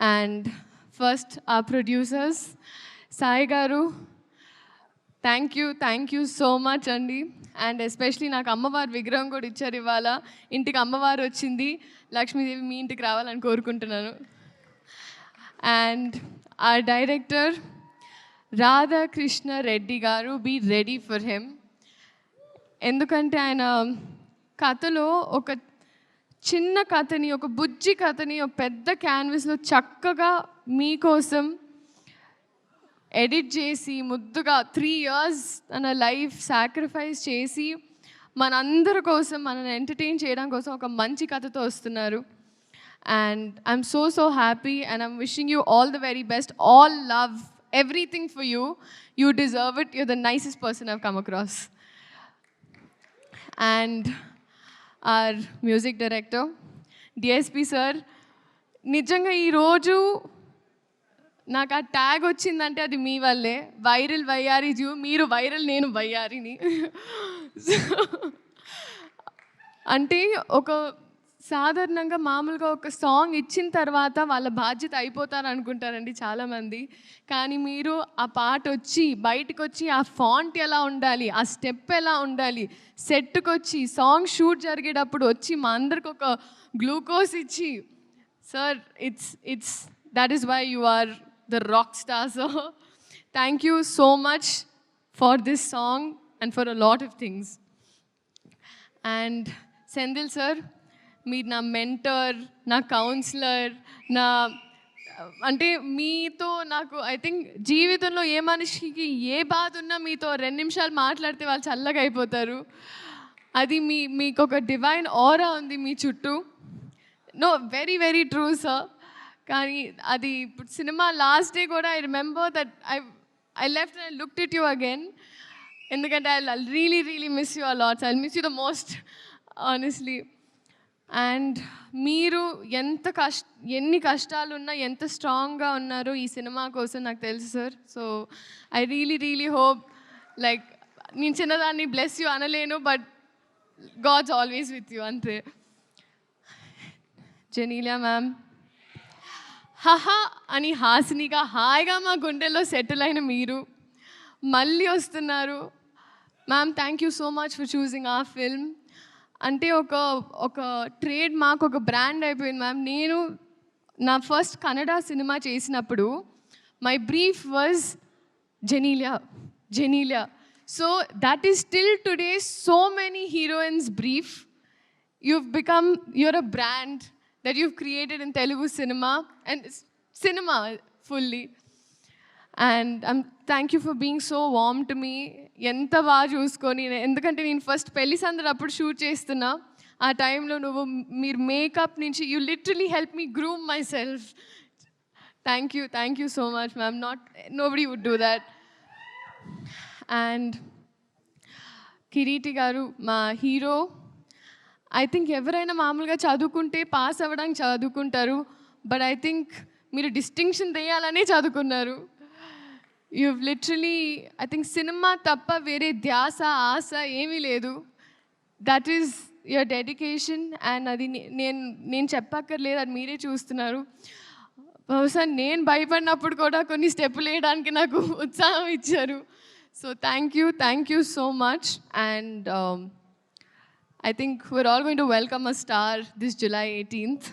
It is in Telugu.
అండ్ ఫస్ట్ ఆ ప్రొడ్యూసర్స్ సాయి గారు thank you thank you so much అండి అండ్ ఎస్పెషలీ నాకు అమ్మవారి విగ్రహం కూడా ఇచ్చారు ఇవాళ. ఇంటికి అమ్మవారు వచ్చింది. లక్ష్మీదేవి మీ ఇంటికి రావాలని కోరుకుంటున్నాను. అండ్ ఆ డైరెక్టర్ రాధాకృష్ణ రెడ్డి గారు బీ రెడీ ఫర్ హెమ్ ఎందుకంటే ఆయన కథలో ఒక చిన్న కథని ఒక బుజ్జి కథని ఒక పెద్ద క్యాన్వస్లో చక్కగా మీకోసం ఎడిట్ చేసి ముద్దుగా త్రీ ఇయర్స్ తన లైఫ్ సాక్రిఫైస్ చేసి మనందరి కోసం మనల్ని ఎంటర్టైన్ చేయడం కోసం ఒక మంచి కథతో వస్తున్నారు. And I'm so so happy and I'm wishing you all the very best all love everything for you you deserve it you the nicest person have come across and our music director DSP sir నిజంగా ఈరోజు నాకు ఆ ట్యాగ్ వచ్చిందంటే అది మీ వల్లే. వైరల్ వయ్యారి జూ మీరు వైరల్ నేను వయ్యారిని అంటే ఒక సాధారణంగా మామూలుగా ఒక సాంగ్ ఇచ్చిన తర్వాత వాళ్ళ బాధ్యత అయిపోతారు అనుకుంటారండి చాలామంది. కానీ మీరు ఆ పాట వచ్చి బయటకు వచ్చి ఆ ఫాంట్ ఎలా ఉండాలి ఆ స్టెప్ ఎలా ఉండాలి సెట్కి వచ్చి సాంగ్ షూట్ జరిగేటప్పుడు వచ్చి మా అందరికి ఒక గ్లూకోజ్ ఇచ్చి sir it's it's that is why you are the rock star so thank you so much for this song and for a lot of things. And Senthil sir మీరు నా మెంటర్ నా కౌన్సిలర్ నా అంటే మీతో నాకు ఐ థింక్ జీవితంలో ఏ మనిషికి ఏ బాధ ఉన్నా మీతో రెండు నిమిషాలు మాట్లాడితే వాళ్ళు చల్లగా అయిపోతారు. అది మీ మీకు ఒక డివైన్ ఆరా ఉంది మీ చుట్టూ. No very very true sir కానీ అది ఇప్పుడు సినిమా లాస్ట్ డే కూడా I remember that I I left I looked it you again ఎందుకంటే I really really miss you a lots I miss you the most honestly and మీరు ఎంత కష్ట ఎన్ని కష్టాలు ఉన్నా ఎంత స్ట్రాంగ్గా ఉన్నారో ఈ సినిమా కోసం నాకు తెలుసు sir. So I really really hope like నేను చిన్నదాన్ని bless you అనలేను but God's always with you అంతే. జెనీలియా మ్యామ్. హహా అని హాసినిగా హాయిగా మా గుండెల్లో సెటిల్ అయిన మీరు మళ్ళీ వస్తున్నారు. Ma'am thank you so much for choosing ఆ ఫిల్మ్ అంటే ఒక ఒక ట్రేడ్ మార్క్ ఒక బ్రాండ్ అయిపోయింది మ్యామ్. నేను నా ఫస్ట్ కన్నడ సినిమా చేసినప్పుడు my brief was Genelia Genelia. So that is still today so many heroines brief you've become you're a brand that you've created in Telugu cinema and s- cinema fully. And I'm thank you for being so warm to me ఎంత బాగా చూసుకొని ఎందుకంటే నేను ఫస్ట్ పెళ్ళి సందడి అప్పుడు షూట్ చేస్తున్నా. ఆ టైంలో నువ్వు మీరు మేకప్ నుంచి you literally help me groom myself thank you thank you so much ma'am not nobody would do that and Kiriti garu మా హీరో ఐ థింక్ ఎవరైనా మామూలుగా చదువుకుంటే పాస్ అవ్వడానికి చదువుకుంటారు బట్ ఐ థింక్ మీరు డిస్టింక్షన్ తెయ్యాలనే చదువుకున్నారు. You literally I think cinema తప్ప వేరే ధ్యాస ఆశ ఏమీ లేదు that is your dedication and అది నే- నేను నేను చెప్పక్కర్లేదు అది మీరే చూస్తున్నారు బహుశా నేను భయపడినప్పుడు కూడా కొన్ని స్టెప్పులు వేయడానికి నాకు ఉత్సాహం ఇచ్చారు so thank you thank you so much and I think we're all going to welcome a star this July 18th.